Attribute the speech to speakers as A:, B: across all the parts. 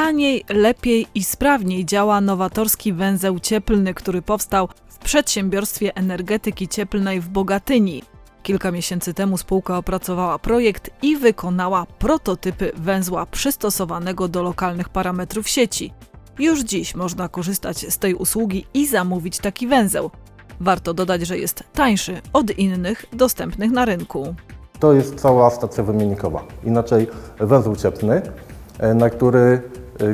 A: Taniej, lepiej i sprawniej działa nowatorski węzeł cieplny, który powstał w przedsiębiorstwie energetyki cieplnej w Bogatyni. Kilka miesięcy temu spółka opracowała projekt i wykonała prototypy węzła przystosowanego do lokalnych parametrów sieci. Już dziś można korzystać z tej usługi i zamówić taki węzeł. Warto dodać, że jest tańszy od innych dostępnych na rynku.
B: To jest cała stacja wymiennikowa. Inaczej węzeł cieplny, e, na który,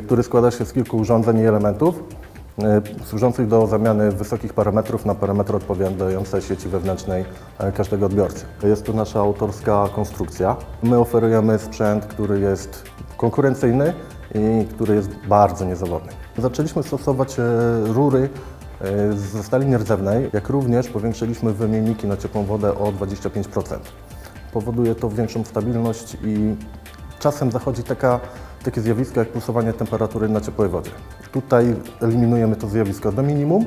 B: który składa się z kilku urządzeń i elementów e, służących do zamiany wysokich parametrów na parametry odpowiadające sieci wewnętrznej e, każdego odbiorcy. Jest to nasza autorska konstrukcja. My oferujemy sprzęt, który jest konkurencyjny i który jest bardzo niezawodny. Zaczęliśmy stosować e, rury e, ze stali nierdzewnej, jak również powiększyliśmy wymienniki na ciepłą wodę o 25% powoduje to większą stabilność i czasem zachodzi taka, takie zjawisko jak pulsowanie temperatury na ciepłej wodzie. Tutaj eliminujemy to zjawisko do minimum,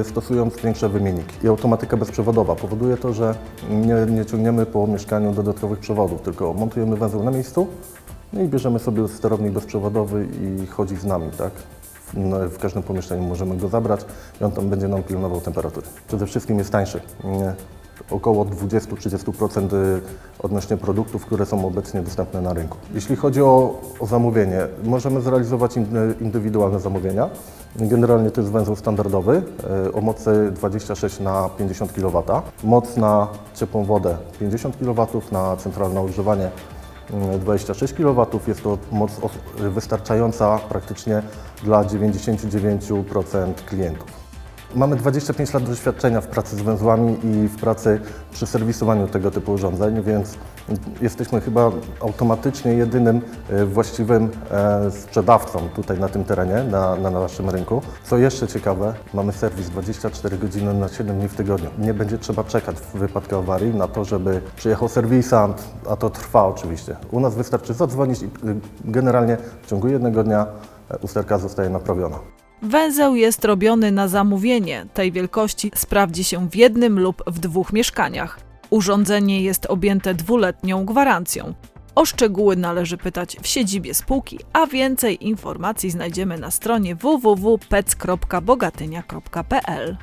B: y, stosując większe wymienniki. I automatyka bezprzewodowa powoduje to, że nie, nie ciągniemy po mieszkaniu dodatkowych przewodów, tylko montujemy węzeł na miejscu no i bierzemy sobie sterownik bezprzewodowy i chodzi z nami, tak? No, w każdym pomieszczeniu możemy go zabrać i on tam będzie nam pilnował temperatury. Przede wszystkim jest tańszy. Około 20-30% y, odnośnie produktów, które są obecnie dostępne na rynku. Jeśli chodzi o, o zamówienie, możemy zrealizować in- indywidualne zamówienia. Generalnie to jest węzeł standardowy y, o mocy 26 na 50 kW. Moc na ciepłą wodę 50 kW, na centralne ogrzewanie y, 26 kW. Jest to moc wystarczająca praktycznie dla 99% klientów. Mamy 25 lat doświadczenia w pracy z węzłami i w pracy przy serwisowaniu tego typu urządzeń, więc jesteśmy chyba automatycznie jedynym e, właściwym e, sprzedawcą tutaj na tym terenie, na, na naszym rynku. Co jeszcze ciekawe, mamy serwis 24 godziny na 7 dni w tygodniu. Nie będzie trzeba czekać w wypadku awarii na to, żeby przyjechał serwisant, a to trwa oczywiście. U nas wystarczy zadzwonić i y, generalnie w ciągu jednego dnia e, usterka zostaje naprawiona.
A: Węzeł jest robiony na zamówienie. Tej wielkości sprawdzi się w jednym lub w dwóch mieszkaniach. Urządzenie jest objęte dwuletnią gwarancją. O szczegóły należy pytać w siedzibie spółki, a więcej informacji znajdziemy na stronie www.pec.bogatynia.pl.